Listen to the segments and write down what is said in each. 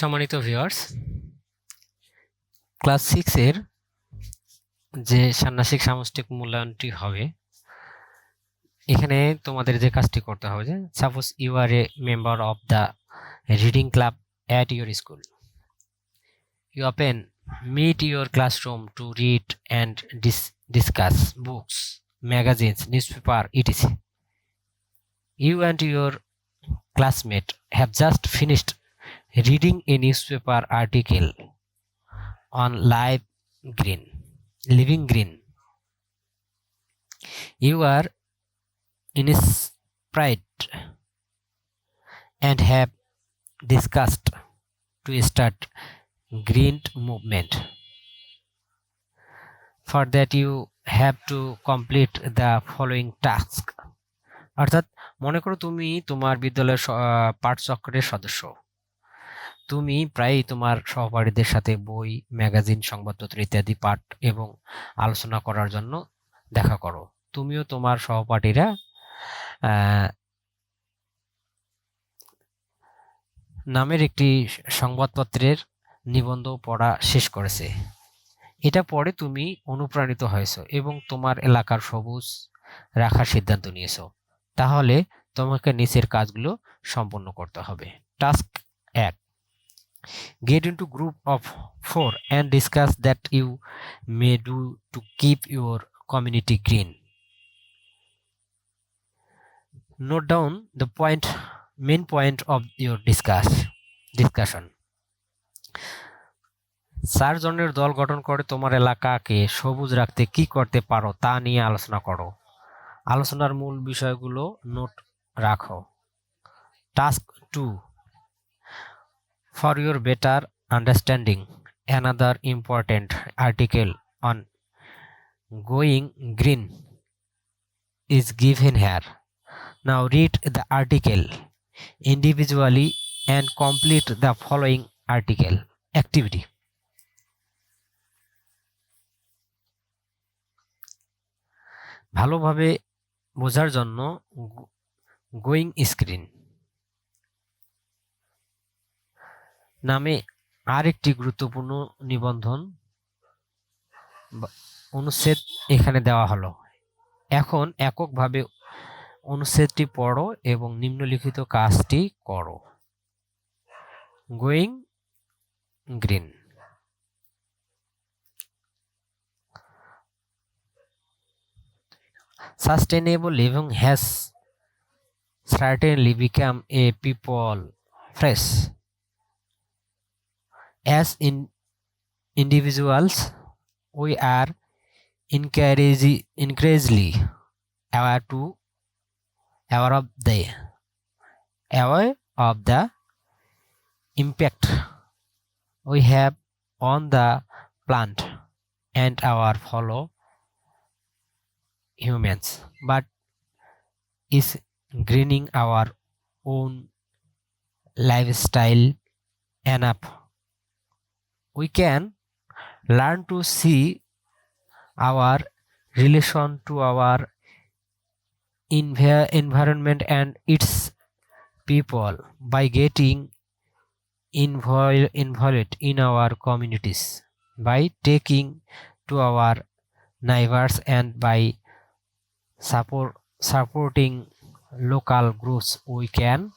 সম্মানিত viewers class সিক্সের যে ষান্মাসিক সামষ্টিক মূল্যায়নটি হবে এখানে তোমাদের যে কাজটি করতে হবে যে suppose you are a member of the reading club at your school you open meet your classroom to read and dis discuss books magazines newspaper etc you and your classmate have just finished reading a news paper article on live green living green you are inspired and have discussed to start green movement for that you have to complete the following task অর্থাৎ মনে করো তুমি তোমার বিদ্যালয়ের পাঠচক্রের সদস্য তুমি প্রায়ই তোমার সহপাঠীদের সাথে বই ম্যাগাজিন সংবাদপত্র ইত্যাদি পাঠ এবং আলোচনা করার জন্য দেখা করো তুমিও তোমার সহপাঠীরা নামের একটি সংবাদপত্রের নিবন্ধ পড়া শেষ করেছে এটা পড়ে তুমি অনুপ্রাণিত হয়েছো এবং তোমার এলাকার সবুজ রাখার সিদ্ধান্ত নিয়েছো তাহলে তোমাকে নিচের কাজগুলো সম্পন্ন করতে হবে টাস্ক এক get into group of four and discuss that you may do to keep your community green note down the point main point of your discuss discussion চারজনের দল গঠন করে তোমার এলাকাকে সবুজ রাখতে কি করতে পারো তা নিয়ে আলোচনা করো আলোচনার মূল বিষয়গুলো নোট রাখো task two for your better understanding another important article on going green is given here now read the article individually and complete the following article activity ভালোভাবে বোঝার জন্য গোয়িং স্ক্রিন নামে আরেকটি গুরুত্বপূর্ণ নিবন্ধন অনুচ্ছেদ এখানে দেওয়া হলো এখন এককভাবে অনুচ্ছেদটি পড়ো এবং নিম্নলিখিত কাজটি করো going green sustainable living has certainly become a people fresh as in individuals we are increasingly aware to aware of the aware of the impact we have on the plant and our fellow humans but is greening our own lifestyle enough we can learn to see our relation to our environment and its people by getting involved, involved in our communities by taking to our neighbors and by support supporting local groups we can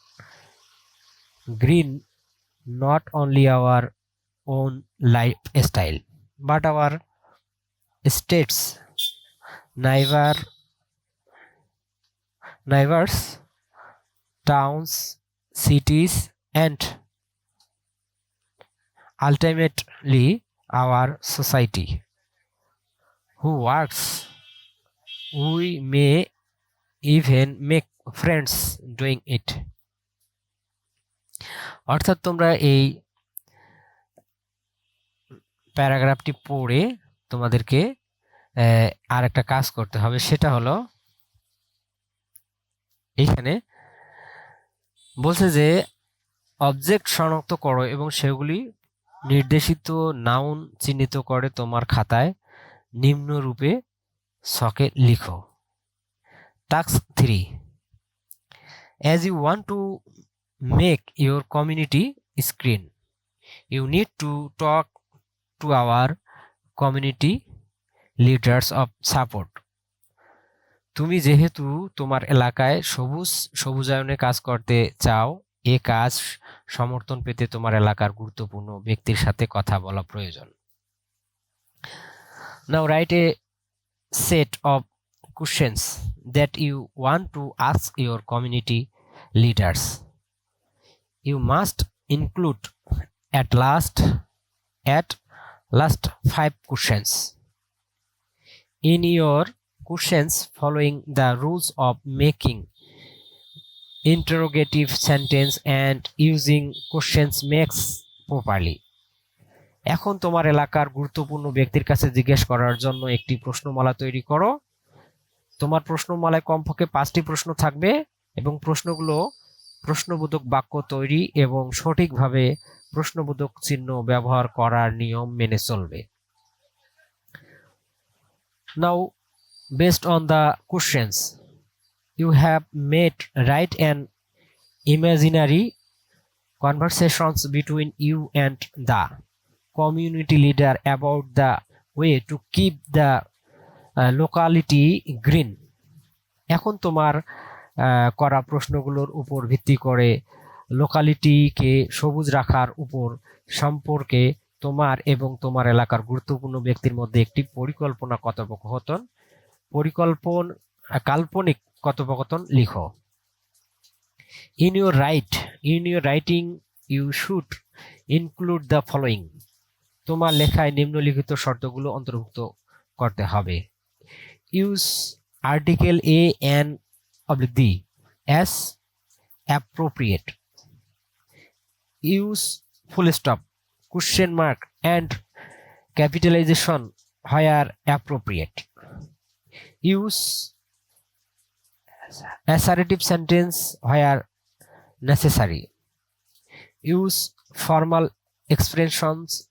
green not only our own lifestyle but our states neighbor neighbors towns cities and ultimately our society who works we may even make friends doing it অর্থাৎ তোমরা এই প্যারাগ্রাফটি পড়ে তোমাদেরকে আর একটা কাজ করতে হবে সেটা হলো এখানে বলছে যে অবজেক্ট শনাক্ত করো এবং সেগুলি নির্দেশিত নাউন চিহ্নিত করে তোমার খাতায় নিম্নরূপে সকে লিখো task three as you want to make your community screen you need to talk to our community leaders of support তুমি যেহেতু তোমার এলাকায় সবুজ সবুজায়নে কাজ করতে চাও এ কাজ সমর্থন পেতে তোমার এলাকার গুরুত্বপূর্ণ ব্যক্তির সাথে কথা বলা প্রয়োজন now write a set of questions that you want to ask your community leaders you must include at last at Last five questions. In your questions following the rules of making interrogative sentence and using questions makes properly এখন তোমার এলাকার গুরুত্বপূর্ণ ব্যক্তির কাছে জিজ্ঞেস করার জন্য একটি প্রশ্নমালা তৈরি করো তোমার প্রশ্নমালায় কমপক্ষে পাঁচটি প্রশ্ন থাকবে এবং প্রশ্নগুলো প্রশ্নবোধক বাক্য তৈরি এবং সঠিকভাবে প্রশ্নবোধক চিহ্ন ব্যবহার করার নিয়ম মেনে চলবে now based on the questions you have made write and imaginary conversations between you and the community leader about the way to keep the locality green এখন তোমার uh, করা প্রশ্নগুলোর উপর ভিত্তি করে লোকালিটিকে সবুজ রাখার উপর সম্পর্কে তোমার এবং তোমার এলাকার গুরুত্বপূর্ণ ব্যক্তির মধ্যে একটি পরিকল্পনা কথোপকথন পরিকল্পন কাল্পনিক কথোপকথন লিখো in your write in your writing you should include the following তোমার লেখায় নিম্নলিখিত শর্তগুলো অন্তর্ভুক্ত করতে হবে use article a an of the as appropriate use full stop, question mark and capitalization where appropriate. Use assertive sentence where necessary. Use formal expressions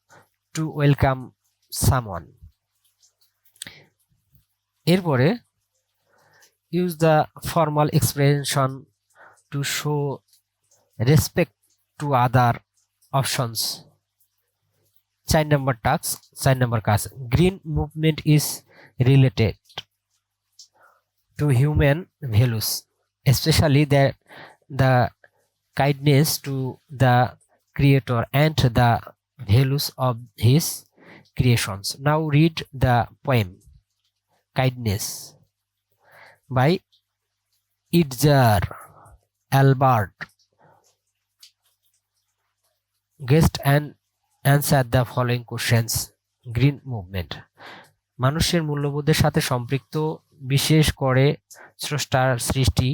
to welcome someone. Erpore use the formal expression to show respect two other options sign number tags sign number cash green movement is related to human values especially that the kindness to the creator and the values of his creations now read the poem kindness by Itzer Albert guest and answer the following questions green movement মানুষের মূল্যবোধের সাথে সম্পৃক্ত বিশেষ করে স্রষ্টার সৃষ্টি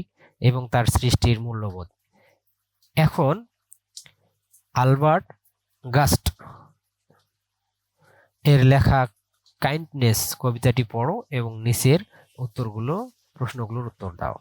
এবং তার সৃষ্টির মূল্যবোধ এখন আলবার্ট গাস্ট এর লেখা কাইন্ডনেস কবিতাটি পড়ো এবং নিচের উত্তরগুলো প্রশ্নগুলোর উত্তর দাও